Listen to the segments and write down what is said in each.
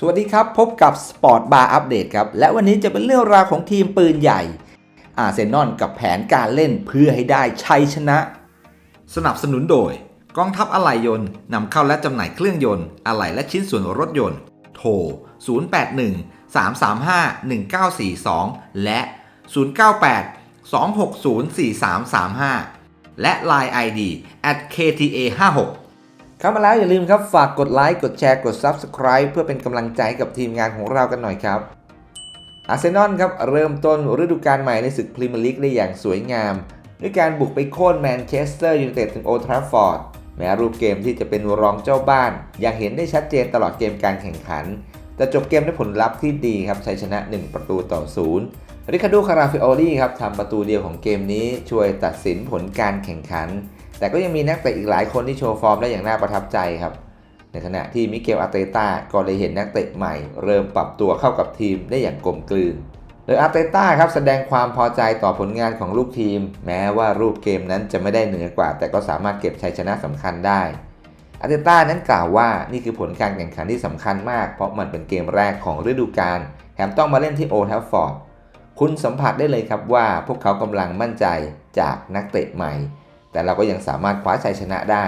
สวัสดีครับ พบกับ Sport Bar Update ครับ และวันนี้จะเป็นเรื่องราวของทีมปืนใหญ่อาร์เซนอลกับแผนการเล่นเพื่อให้ได้ชัยชนะ สนับสนุนโดย กองทัพอะไหล่ยนต์นำเข้าและจำหน่ายเครื่องยนต์อะไหล่และชิ้นส่วนรถยนต์ โทร 081 335 1942 และ 098 260 4335 และ Line ID at kta 56 เข้ามาแล้วอย่าลืมครับฝากกดไลค์กดแชร์กด Subscribe เพื่อเป็นกำลังใจกับทีมงานของเรากันหน่อยครับอาร์เซนอลครับเริ่มต้นฤดูกาลใหม่ในศึกพรีเมียร์ลีกได้อย่างสวยงาม ด้วยการบุกไปโค่นแมนเชสเตอร์ยูไนเต็ดถึงโอทราฟอร์ดแม้รูปเกมที่จะเป็นรองเจ้าบ้านยังเห็นได้ชัดเจนตลอดเกมการแข่งขัน แต่จบเกมด้วยผลลัพธ์ที่ดีครับชัยชนะ 1 ประตูต่อศูนย์ริคาร์โดคาราฟิโอลี่ครับทำประตูเดียวของเกมนี้ช่วยตัดสินผลการแข่งขัน แต่ก็ยังมีนักเตะอีกหลายคนที่โชว์ฟอร์มได้อย่างน่าประทับใจครับ ในขณะที่มิเกลอาร์เตต้าก็ได้เห็นนักเตะใหม่ เริ่มปรับตัวเข้ากับทีมได้อย่างกลมกลืนโดยอาร์เตต้าครับแสดงความพอใจต่อผลงานของลูกทีม แม้ว่ารูปเกมนั้นจะไม่ได้เหนือกว่า แต่ก็สามารถเก็บชัยชนะสำคัญได้อาร์เตต้านั้นกล่าวว่านี่คือผลการแข่งขันที่สำคัญมาก เพราะมันเป็นเกมแรกของฤดูกาลแถมต้องมาเล่นที่โอทัฟฟอร์ดคุณสัมผัสได้เลยครับว่าพวกเขากำลังมั่นใจจากนักเตะใหม่ แต่เราก็ยังสามารถคว้าชัยชนะได้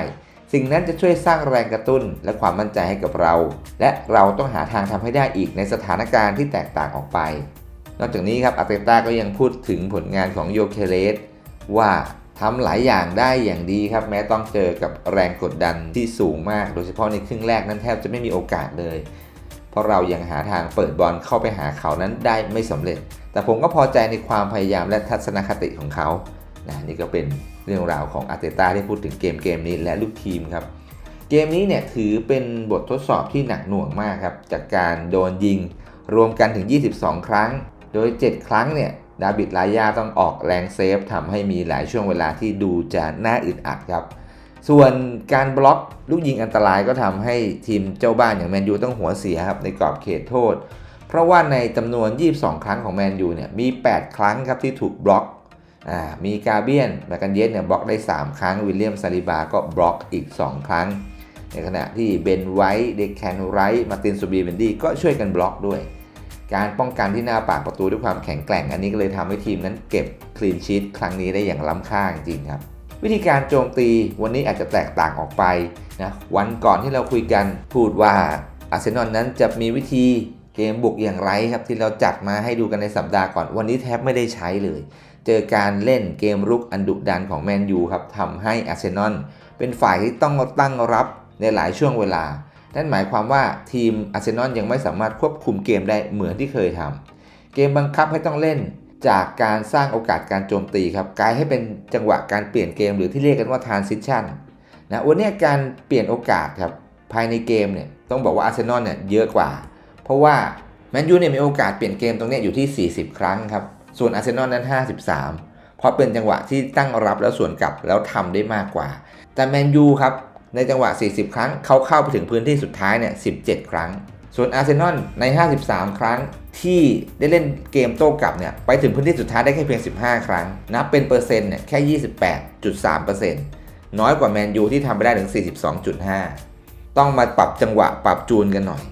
สิ่งนั้นจะช่วยสร้างแรงกระตุ้นและความมั่นใจให้กับเรา และเราต้องหาทางทำให้ได้อีกในสถานการณ์ที่แตกต่างออกไป นอกจากนี้ครับอาร์เตต้าก็ยังพูดถึงผลงานของโยเคเลสว่าทำหลายอย่างได้อย่างดีครับ แม้ต้องเจอกับแรงกดดันที่สูงมาก โดยเฉพาะในครึ่งแรกนั้นแทบจะไม่มีโอกาสเลย เพราะเรายังหาทางเปิดบอลเข้าไปหาเขานั้นได้ไม่สำเร็จ แต่ผมก็พอใจในความพยายามและทัศนคติของเขา นะนี่ก็เป็นเรื่องราวของอาร์เตต้าที่พูดถึงเกมเกมนี้และลูกทีมครับ เกมนี้เนี่ยถือเป็นบททดสอบที่หนักหน่วงมากครับ จากการโดนยิงรวมกันถึง 22 ครั้ง โดย 7 ครั้งเนี่ยดาบิดลายาต้องออกแรงเซฟทำให้มีหลายช่วงเวลาที่ดูจะน่าอึดอัดครับ ส่วนการบล็อกลูกยิงอันตรายก็ทำให้ทีมเจ้าบ้านอย่างแมนยูต้องหัวเสียครับในกรอบเขตโทษ เพราะว่าในจำนวน 22 ครั้งของแมนยูเนี่ยมี 8 ครั้งครับที่ถูกบล็อก มีกาเบียนแมกันเยสเนี่ยบล็อกได้ 3 ครั้ง วิลเลียมซาลิบาก็บล็อกอีก 2 ครั้ง ในขณะที่เบนไวท์เดคแคนไรท์มาตินซูบีเบนดี้ก็ช่วยกันบล็อกด้วย การป้องกันที่หน้าปากประตูด้วยความแข็งแกร่ง อันนี้ก็เลยทำให้ทีมนั้นเก็บคลีนชีตครั้งนี้ได้อย่างล้ำค่าจริงครับ วิธีการโจมตีวันนี้อาจจะแตกต่างออกไปนะวันก่อนที่เราคุยกันพูดว่าอาร์เซนอลนั้นจะมีวิธีเกมบุกอย่างไรครับที่เราจัดมาให้ดูกันในสัปดาห์ก่อนวันนี้แทบไม่ได้ใช้เลย เจอการเล่นเกมรุกอันดุดันของแมนยูครับทำให้อาร์เซนอลเป็นฝ่ายที่ต้องตั้งรับในหลายช่วงเวลา นั่นหมายความว่าทีมอาร์เซนอลยังไม่สามารถควบคุมเกมได้เหมือนที่เคยทำเกมบังคับให้ต้องเล่นจากการสร้างโอกาสการโจมตีครับกลายให้เป็นจังหวะการเปลี่ยนเกมหรือที่เรียกกันว่า transition นะวันนี้การเปลี่ยนโอกาสครับภายในเกมเนี่ยต้องบอกว่าอาร์เซนอลเนี่ยเยอะกว่า เพราะว่าแมนยูเนี่ยมีโอกาสเปลี่ยนเกมตรงนี้อยู่ที่ 40 ครั้งครับ ส่วนอาร์เซนอลนั้น 53 เพราะเป็นจังหวะที่ตั้งรับแล้วสวนกลับแล้วทำได้มากกว่า แต่แมนยูครับในจังหวะ 40 ครั้งเขาเข้าไปถึงพื้นที่สุดท้ายเนี่ย 17 ครั้ง ส่วนอาร์เซนอลใน 53 ครั้งที่ได้เล่นเกมโต้กลับเนี่ยไปถึงพื้นที่สุดท้ายได้แค่เพียง 15 ครั้ง นับเป็นเปอร์เซ็นต์เนี่ยแค่ 28.3%น้อยกว่าแมนยูที่ทำไปได้ถึง 42.5 ต้องมาปรับจังหวะปรับจูนกันหน่อย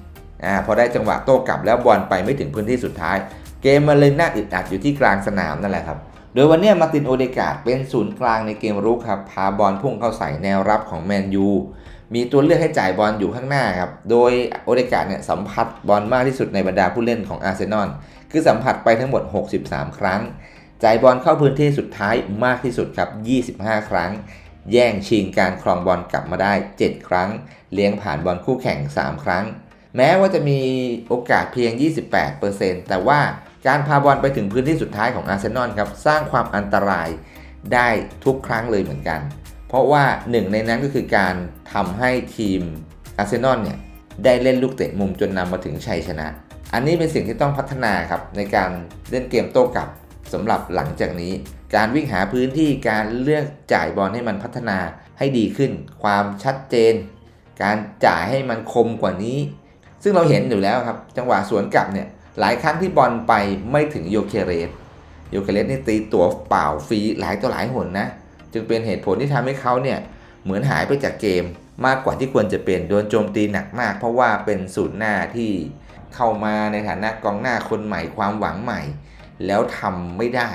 อ่าพอได้จังหวะโต้กลับแล้วบอลไปไม่ถึงพื้นที่สุดท้าย เกมมันเลยน่าอึดอัดอยู่ที่กลางสนามนั่นแหละครับ โดยวันนี้มาร์ตินโอเดกาดเป็นศูนย์กลางในเกมรุกครับ พาบอลพุ่งเข้าใส่แนวรับของแมนยู มีตัวเลือกให้จ่ายบอลอยู่ข้างหน้าครับ โดยโอเดกาดเนี่ยสัมผัสบอลมากที่สุดในบรรดาผู้เล่นของอาร์เซนอล คือสัมผัสไปทั้งหมด 63 ครั้ง จ่ายบอลเข้าพื้นที่สุดท้ายมากที่สุดครับ 25 ครั้ง แย่งชิงการครองบอลกลับมาได้ 7 ครั้ง เลี้ยงผ่านบอลคู่แข่ง 3 ครั้ง แม้ว่าจะมีโอกาสเพียง 28%แต่ว่า การพาบอลไปถึงพื้นที่สุดท้ายของอาร์เซนอลครับสร้างความอันตรายได้ทุกครั้งเลยเหมือนกัน เพราะว่าหนึ่งในนั้นก็คือการทำให้ทีมอาร์เซนอลเนี่ยได้เล่นลูกเตะมุมจนนำมาถึงชัยชนะ อันนี้เป็นสิ่งที่ต้องพัฒนาครับในการเล่นเกมโต้กลับสำหรับหลังจากนี้ การวิ่งหาพื้นที่การเลือกจ่ายบอลให้มันพัฒนาให้ดีขึ้น ความชัดเจน การจ่ายให้มันคมกว่านี้ ซึ่งเราเห็นอยู่แล้วครับ จังหวะสวนกลับเนี่ย หลายครั้งที่บอลไปไม่ถึงโยเคเรสโยเคเรสนี่ตีตัวเปล่าฟรีหลายตัวหลายหนนะ จึงเป็นเหตุผลที่ทำให้เขาเนี่ยเหมือนหายไปจากเกมมากกว่าที่ควรจะเป็นโดนโจมตีหนักมาก เพราะว่าเป็นศูนย์หน้าที่เข้ามาในฐานะกองหน้าคนใหม่ความหวังใหม่ แล้วทำไม่ได้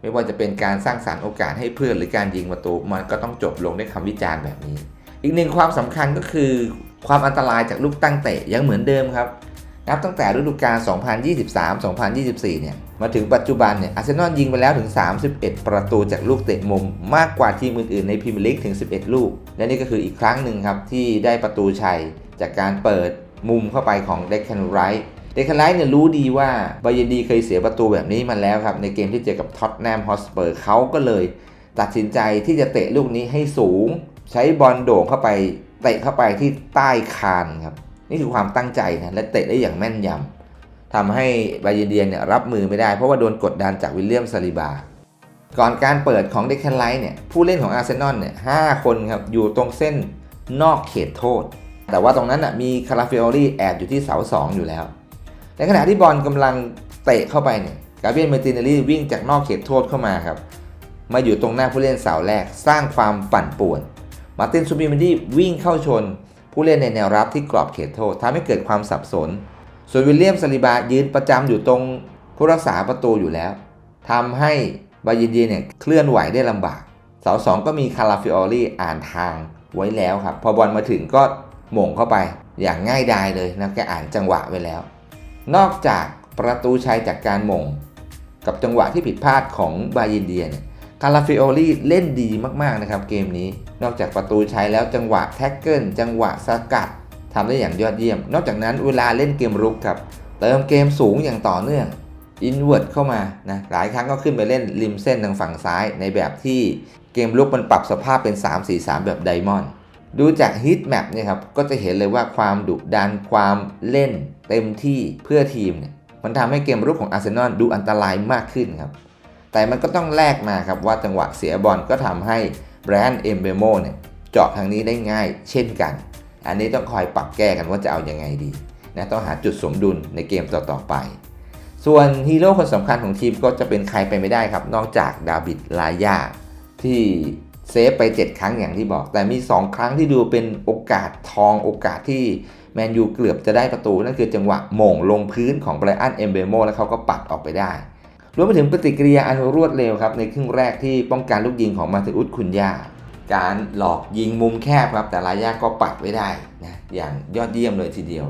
ไม่ว่าจะเป็นการสร้างสารรค์โอกาสให้เพื่อนหรือการยิงประตูมันก็ต้องจบลงด้วยคำวิจารณ์แบบนี้ อีกหนึ่งความสำคัญก็คือความอันตรายจากลูกตั้งเตะยังเหมือนเดิมครับ นับตั้งแต่ฤดูกาล 2023-2024 เนี่ย มาถึงปัจจุบันเนี่ย อาร์เซนอลยิงไปแล้วถึง 31 ประตูจากลูกเตะมุม มากกว่าทีมอื่นๆในพรีเมียร์ลีกถึง 11 ลูก และนี่ก็คืออีกครั้งหนึ่งครับ ที่ได้ประตูชัยจากการเปิดมุมเข้าไปของเดคแคนไรท์เดคแคนไรท์เนี่ยรู้ดีว่าบาเยนดีเคยเสียประตูแบบนี้มาแล้วครับ ในเกมที่เจอกับท็อตแนมฮอสเปอร์เขาก็เลย ตัดสินใจที่จะเตะลูกนี้ให้สูง ใช้บอลโด่งเข้าไปเตะเข้าไปที่ใต้คานครับ นี่คือความตั้งใจนะและเตะได้อย่างแม่นยำทำให้บาเยนเดียนเนี่ยรับมือไม่ได้เพราะว่าโดนกดดันจากวิลเลียมซาลิบา ก่อนการเปิดของเดคแคนไลท์เนี่ยผู้เล่นของอาร์เซนอลเนี่ยห้าคนครับอยู่ตรงเส้นนอกเขตโทษ แต่ว่าตรงนั้นน่ะมีคาราฟิโอลี่แอบอยู่ที่เสาสองอยู่แล้ว ในขณะที่บอลกำลังเตะเข้าไปเนี่ยกาเบียนเมตินเนลี่วิ่งจากนอกเขตโทษเข้ามาครับมาอยู่ตรงหน้าผู้เล่นเสาแรกสร้างความปั่นป่วน มาตินซูบิมนดี้วิ่งเข้าชน ผู้เล่นในแนวรับที่กรอบเขตโทษทำให้เกิดความสับสน ส่วนวิลเลียมซาลิบายืนประจำอยู่ตรงผู้รักษาประตูอยู่แล้วทำให้บายินเดียเนี่ยเคลื่อนไหวได้ลำบากเสาสองก็มีคาราฟิออรี่อ่านทางไว้แล้วครับ พอบอลมาถึงก็หม่งเข้าไปอย่างง่ายดายเลยนะแกอ่านจังหวะไว้แล้ว นอกจากประตูชัยจากการหม่ง กับจังหวะที่ผิดพลาดของบายินเดียเนี่ย คาราฟิโอลี่เล่นดีมากๆนะครับเกมนี้ นอกจากประตูใชัยแล้วจังหวะแท็กเกิลจังหวะสกัดทำได้อย่างยอดเยี่ยม นอกจากนั้นเวลาเล่นเกมรุกครับ เติมเกมสูงอย่างต่อเนื่องอินเวิร์ดเข้ามานะหลายครั้งก็ขึ้นไปเล่นริมเส้นทางฝั่งซ้าย ในแบบที่เกมลุกมันปรับสภาพเป็น 3-4-3 แบบไดมอนด์ดูจากฮิตแมปเนี่ยครับก็จะเห็นเลยว่าความดุดันความเล่นเต็มที่เพื่อทีมเนี่ยมันทำให้เกมรุกของอาร์เซนอลดูอันตรายมากขึ้นครับ แต่มันก็ต้องแลกมาครับว่าจังหวะเสียบอลก็ทำให้แบรนด์เอมเบโมเนี่ยเจาะทางนี้ได้ง่ายเช่นกัน อันนี้ต้องคอยปรับแก้กันว่าจะเอาอยัางไงดีนะต้องหาจุดสมดุลในเกมต่อๆไป ส่วนฮีโร่คนสำคัญของทีมก็จะเป็นใครไปไม่ได้ครับ นอกจากดาบิดลายาที่เซฟไป 7 ครั้งอย่างที่บอก แต่มี 2 ครั้งที่ดูเป็นโอกาสทองโอกาสที่แมนยูเกือบจะได้ประตู นั่นคือจังหวะโหม่งลงพื้นของไบรอันเอมเบโมแล้วเขาก็ปัดออกไปได้ รวมไปถึงปฏิกิริยาอันรวดเร็วครับในครึ่งแรกที่ป้องกันลูกยิงของมาเตอุสคุนยาการหลอกยิงมุมแคบครับ แต่ลายาก็ปัดไว้ได้นะอย่างยอดเยี่ยมเลยทีเดียว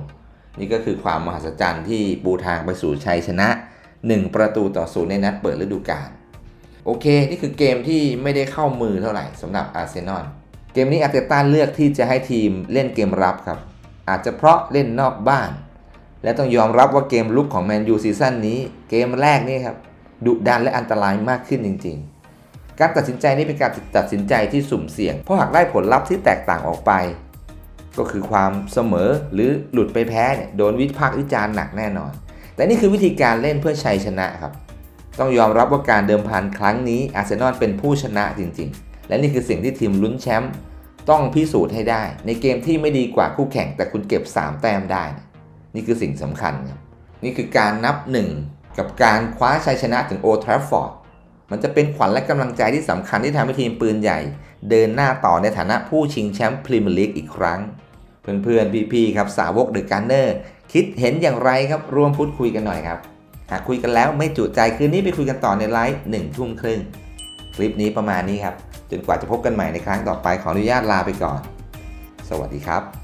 นี่ก็คือความมหัศจรรย์ที่ปูทางไปสู่ชัยชนะ 1 ประตูต่อศูนย์ในนัดเปิดฤดูกาลโอเค นี่คือเกมที่ไม่ได้เข้ามือเท่าไหร่สำหรับอาร์เซนอลเกมนี้อาร์เตต้าเลือกที่จะให้ทีมเล่นเกมรับครับ อาจจะเพราะเล่นนอกบ้าน และต้องยอมรับว่าเกมลุกของแมนยูซีซั่นนี้ เกมแรกนี่ครับ ดุดันและอันตรายมากขึ้นจริง ๆ การตัดสินใจนี้เป็นการตัดสินใจที่สุ่มเสี่ยง เพราะหากได้ผลลัพธ์ที่แตกต่างออกไป ก็คือความเสมอหรือหลุดไปแพ้เนี่ยโดนวิพากษ์วิจารณ์หนักแน่นอน แต่นี่คือวิธีการเล่นเพื่อชัยชนะครับ ต้องยอมรับว่าการเดิมพันครั้งนี้อาร์เซนอลเป็นผู้ชนะจริง ๆ และนี่คือสิ่งที่ทีมลุ้นแชมป์ต้องพิสูจน์ให้ได้ ในเกมที่ไม่ดีกว่าคู่แข่งแต่คุณเก็บ 3 แต้มได้ นี่คือสิ่งสำคัญครับนี่คือการนับหนึ่ง กับการคว้าชัยชนะถึงโอทราฟอร์ดมันจะเป็นขวัญและกำลังใจที่สำคัญที่ทำให้ทีมปืนใหญ่ เดินหน้าต่อในฐานะผู้ชิงแชมป์พรีเมียร์ลีกอีกครั้ง เพื่อนๆ พี่ๆ ครับสาวกเดอะการเนอร์คิดเห็นอย่างไรครับร่วมพูดคุยกันหน่อยครับ หากคุยกันแล้วไม่จุใจคืนนี้ไปคุยกันต่อในไลฟ์หนึ่งทุ่มครึ่งคลิปนี้ประมาณนี้ครับ จนกว่าจะพบกันใหม่ในครั้งต่อไปขออนุญาตลาไปก่อน สวัสดีครับ